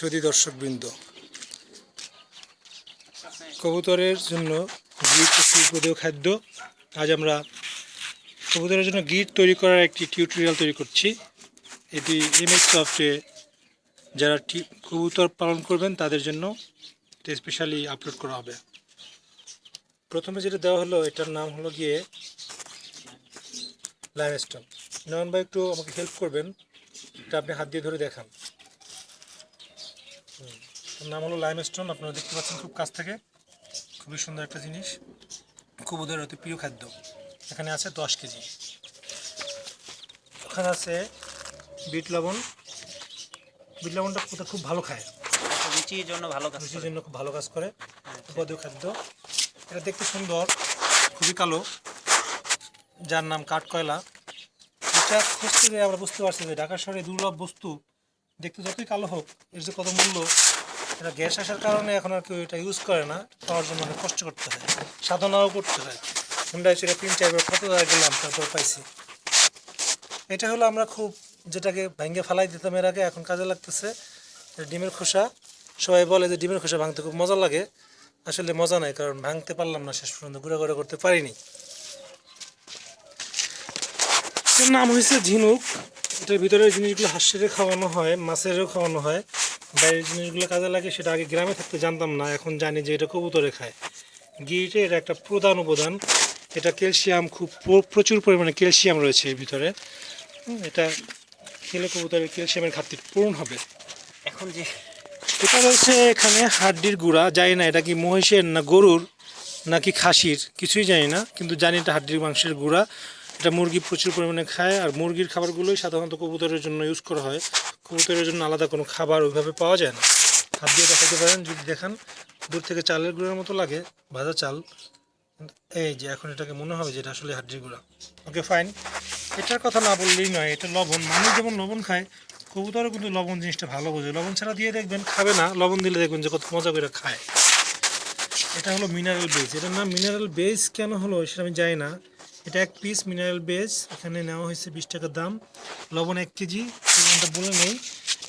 সুদী দর্শকবৃন্দ, কবুতরের জন্য গিট একটি উপদেয় খাদ্য। আজ আমরা কবুতরের জন্য গিট তৈরি করার একটি টিউটোরিয়াল তৈরি করছি। এটি এমএস সফটে যারা কবুতর পালন করবেন তাদের জন্য স্পেশালি আপলোড করা হবে। প্রথমে যেটা দেওয়া হলো, এটার নাম হলো গিয়ে লাইমস্টোন নয়ন ভাই একটু আমাকে হেল্প করবেন, এটা আপনি হাত দিয়ে ধরে দেখান। নাম হলো লাইমস্টোন আপনারা দেখতে পাচ্ছেন খুব কাছ থেকে। খুবই সুন্দর একটা জিনিস। খুব ওদের অতি প্রিয় খাদ্য। এখানে আছে দশ কেজি। ওখানে আছে বিট লবণ। বিট লবণটা কোথাও খুব ভালো খায়। রুচির জন্য ভালো কাজ রুচির জন্য খুব ভালো কাজ করে। উপাদেয় খাদ্য। এটা দেখতে সুন্দর। খুবই কালো। যার নাম কাঠকয়লা। এটা খুঁজতে আমরা বুঝতে পারছি যে ঢাকা শহরে দুর্লভ বস্তু দেখতে যতই কালো হোক এর যে কত মূল্য এটা গ্যাস আসার কারণে এখন আর কেউ এটা ইউজ করে না, পাওয়ার জন্য অনেক কষ্ট করতে হয়, সাধনাও করতে হয়। হুন্ডাই সেটা তিন চারবার কত জায়গায় গেলাম, তারপর পাইছি। এটা হলো আমরা খুব যেটাকে ভেঙে ফেলাই দিতাম এর আগে, এখন কাজে লাগতেছে ডিমের খোসা। সবাই বলে যে ডিমের খোসা ভাঙতে খুব মজা লাগে, আসলে মজা নাই, কারণ ভাঙতে পারলাম না, শেষ পর্যন্ত গুঁড়া গুঁড়া করতে পারিনি। নাম হয়েছে ঝিনুক। এটার ভিতরে জিনিসগুলো হাঁসেরও খাওয়ানো হয় মাছেরও খাওয়ানো হয় বাইরের জিনিসগুলো কাজে লাগে সেটা আগে গ্রামে থাকতে জানতাম না এখন জানি যে এটা কবুতরে খায়। গিরিটে এটা একটা প্রধান উপাদান এটা ক্যালসিয়াম খুব প্রচুর পরিমাণে ক্যালসিয়াম রয়েছে এর ভিতরে। এটা খেলে কবুতরের ক্যালসিয়ামের ঘাটতি পূরণ হবে। এখন যে এটা রয়েছে এখানে হাড্ডির গুঁড়া জানি না এটা কি মহিষের না গরুর নাকি খাসির কিছুই জানি না কিন্তু জানি এটা হাড্ডির মাংসের গুঁড়া। এটা মুরগি প্রচুর পরিমাণে খায়, আর মুরগির খাবারগুলোই সাধারণত কবুতরের জন্য ইউজ করা হয়। কবুতরের জন্য আলাদা কোনো খাবার ওইভাবে পাওয়া যায় না। হাত দিয়ে দেখাতে পারেন, যদি দেখান, দূর থেকে চালের গুঁড়োর মতো লাগে, ভাজা চাল। এই যে, এখন এটাকে মনে হবে যে এটা আসলে হাড্ডির গুঁড়া। ওকে ফাইন এটার কথা না বললেই নয়, এটা লবণ। মানুষ যেমন লবণ খায়, কবুতরও কিন্তু লবণ জিনিসটা ভালো বোঝে। লবণ ছাড়া দিয়ে দেখবেন, খাবে না, লবণ দিলে দেখবেন যে কত মজা করে খায়। এটা হলো মিনারেল বেজ এটার নাম মিনারেল বেজ কেন হলো সেটা আমি জানি না। এটা এক পিস মিনারেল বেজ এখানে নেওয়া হয়েছে বিশ টাকার দাম। লবণ এক কেজি, পরিমাণটা বলে নেই।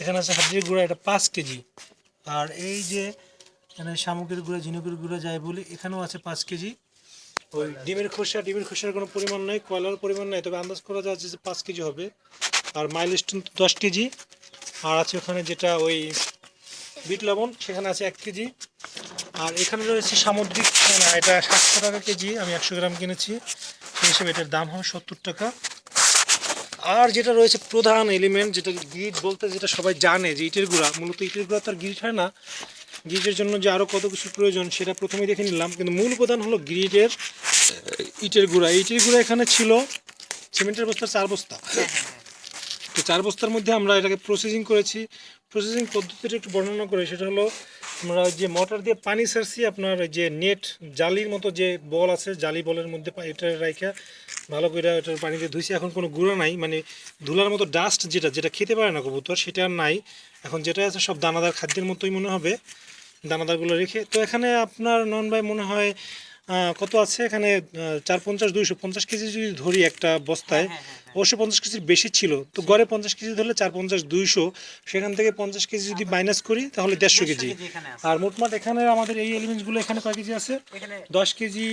এখানে আছে হাড্ডির গুঁড়া, এটা পাঁচ কেজি। আর এই যে, এখানে শামুকের গুঁড়া, ঝিনুকের গুঁড়া যায় বলি, এখানেও আছে পাঁচ কেজি। ওই ডিমের খোসা, ডিমের খোসার কোনো পরিমাণ নাই, কয়লার পরিমাণ নাই, তবে আন্দাজ করা যাচ্ছে যে পাঁচ কেজি হবে। আর মাইলস্টোন দশ কেজি। আর আছে ওখানে যেটা ওই বিট লবণ, সেখানে আছে এক কেজি। আর এখানে রয়েছে সামুদ্রিক এটা সাতশো টাকা কেজি, আমি একশো গ্রাম কিনেছি। হিসেবে এটার দাম হবে সত্তর টাকা। আর যেটা রয়েছে প্রধান এলিমেন্ট যেটা গিট বলতে যেটা সবাই জানে যে ইটের গুঁড়া মূলত ইটের গুঁড়া তো আর গিট হয় না। গিটের জন্য যে আরও কত কিছু প্রয়োজন সেটা প্রথমে দেখে নিলাম। কিন্তু মূল উপাদান হলো গ্রিটের ইটের গুঁড়া। ইটের গুঁড়া এখানে ছিল সিমেন্টের বস্তা চার বস্তা। তো চার বস্তার মধ্যে আমরা এটাকে প্রসেসিং করেছি। প্রসেসিং পদ্ধতিটা একটু বর্ণনা করে। সেটা হলো আমরা যে মোটর দিয়ে পানি ছাড়ছি, আপনার যে নেট, জালির মতো যে বল আছে, জালি বলের মধ্যে এটার এটা রাইখা ভালো করে এটার দিয়ে ধুইছি। এখন কোনো গুঁড়া নাই মানে ধুলার মতো ডাস্ট যেটা যেটা খেতে পারে না কবুতর, সেটা আর নাই। এখন যেটা আছে সব দানাদার খাদ্যের মতোই মনে হবে, দানাদারগুলো রেখে। তো এখানে আপনার নন ভাই মনে হয় কত আছে? এখানে চার পঞ্চাশ দুইশো পঞ্চাশ কেজি যদি ধরি একটা বস্তায় অবশ্যই পঞ্চাশ কেজির বেশি ছিল। তো গড়ে পঞ্চাশ কেজি ধরলে চার পঞ্চাশ দুইশো সেখান থেকে পঞ্চাশ কেজি যদি মাইনাস করি তাহলে দেড়শো কেজি। আর মোটমাট এখানে আমাদের এই এলিমেন্টসগুলো এখানে কয় কেজি আছে? দশ কেজি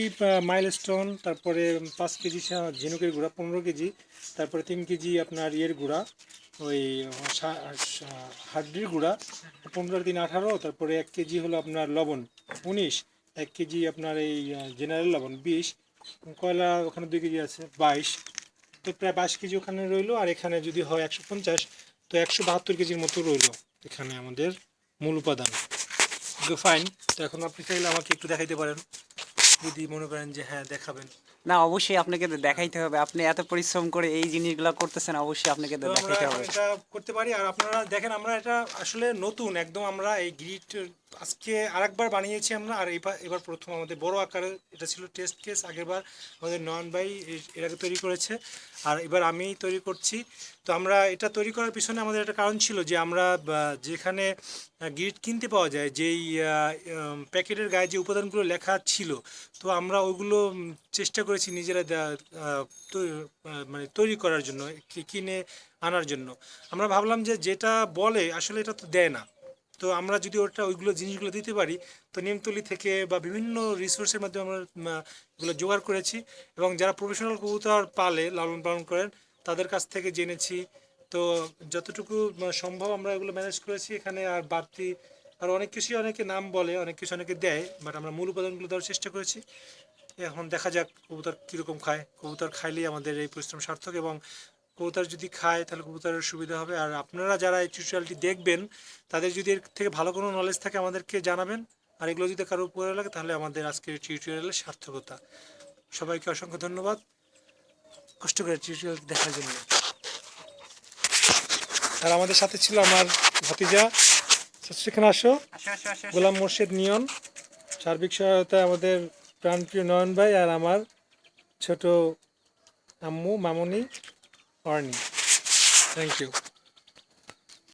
মাইলস্টোন তারপরে পাঁচ কেজি ঝিনুকের গুঁড়া পনেরো কেজি তারপরে তিন কেজি আপনার ইয়ের গুঁড়া ওই হাড্ডির গুঁড়া পনেরো তিন আঠারো তারপরে এক কেজি হলো আপনার লবণ উনিশ। এক কেজি আপনার এই জেনারেল লবণ বিশ। কয়লা ওখানে দুই কেজি আছে বাইশ। তো প্রায় বাইশ কেজি ওখানে রইল আর এখানে যদি হয় একশো পঞ্চাশ তো একশো বাহাত্তর কেজির মতো রইল এখানে আমাদের মূল উপাদান। ফাইন তো এখন আপনি চাইলে আমাকে একটু দেখাইতে পারেন। যদি মনে করেন যে হ্যাঁ দেখাবেন। না অবশ্যই আপনাকে তো দেখাইতে হবে। আপনি এত পরিশ্রম করে এই জিনিসগুলো করতেছেন অবশ্যই আপনাকে তো দেখাইতে হবে। এটা করতে পারি। আর আপনারা দেখেন আমরা এটা আসলে নতুন একদম আমরা এই গ্রিট আজকে আরেকবার বানিয়েছি আমরা, আর এবার এবার প্রথম আমাদের বড় আকারে এটা ছিল টেস্ট কেস আগেরবার আমাদের নয়ন ভাই এটাকে তৈরি করেছে, আর এবার আমি তৈরি করছি। তো আমরা এটা তৈরি করার পিছনে আমাদের একটা কারণ ছিল যে আমরা যেখানে গ্রিট কিনতে পাওয়া যায়, যেই প্যাকেটের গায়ে যে উপাদানগুলো লেখা ছিল, তো আমরা ওইগুলো চেষ্টা করেছি নিজেরা মানে তৈরি করার জন্য কিনে আনার জন্য। আমরা ভাবলাম যে যেটা বলে, আসলে এটা তো দেয় না। তো আমরা যদি ওটা, ওইগুলো জিনিসগুলো দিতে পারি, তো নিমতলি থেকে বা বিভিন্ন রিসোর্সের মাধ্যমে আমরা এগুলো জোগাড় করেছি এবং যারা প্রফেশনাল কবুতর পালে, লালন পালন করেন, তাদের কাছ থেকে জেনেছি। তো যতটুকু সম্ভব আমরা এগুলো ম্যানেজ করেছি এখানে, আর বাড়তি, আর অনেক কিছুই অনেকে নাম বলে, অনেক কিছু অনেকে দেয় বাট আমরা মূল উপাদানগুলো দেওয়ার চেষ্টা করেছি। এখন দেখা যাক কবুতর কীরকম খায়। কবুতর খাইলেই আমাদের এই পরিশ্রম সার্থক এবং কবুতর যদি খায় তাহলে কবুতরের সুবিধা হবে। আর আপনারা যারা এই টিউটোরিয়ালটি দেখবেন তাদের যদি এর থেকে ভালো কোনো নলেজ থাকে আমাদেরকে জানাবেন। আর এগুলো যদি কারও উপকারে লাগে তাহলে আমাদের আজকের টিউটোরিয়ালের সার্থকতা। সবাইকে অসংখ্য ধন্যবাদ। কষ্ট করে টিউটোরিয়াল দেখার জন্য। আর আমাদের সাথে ছিল আমার ভাতিজা। সেখানে আসো আসো আসো আসো। গোলাম মোর্শেদ নিয়ন। সার্বিক সহায়তায় আমাদের প্রাণপ্রিয় নয়ন ভাই আর আমার ছোট আম্মু মামনি। Arnie. Thank you.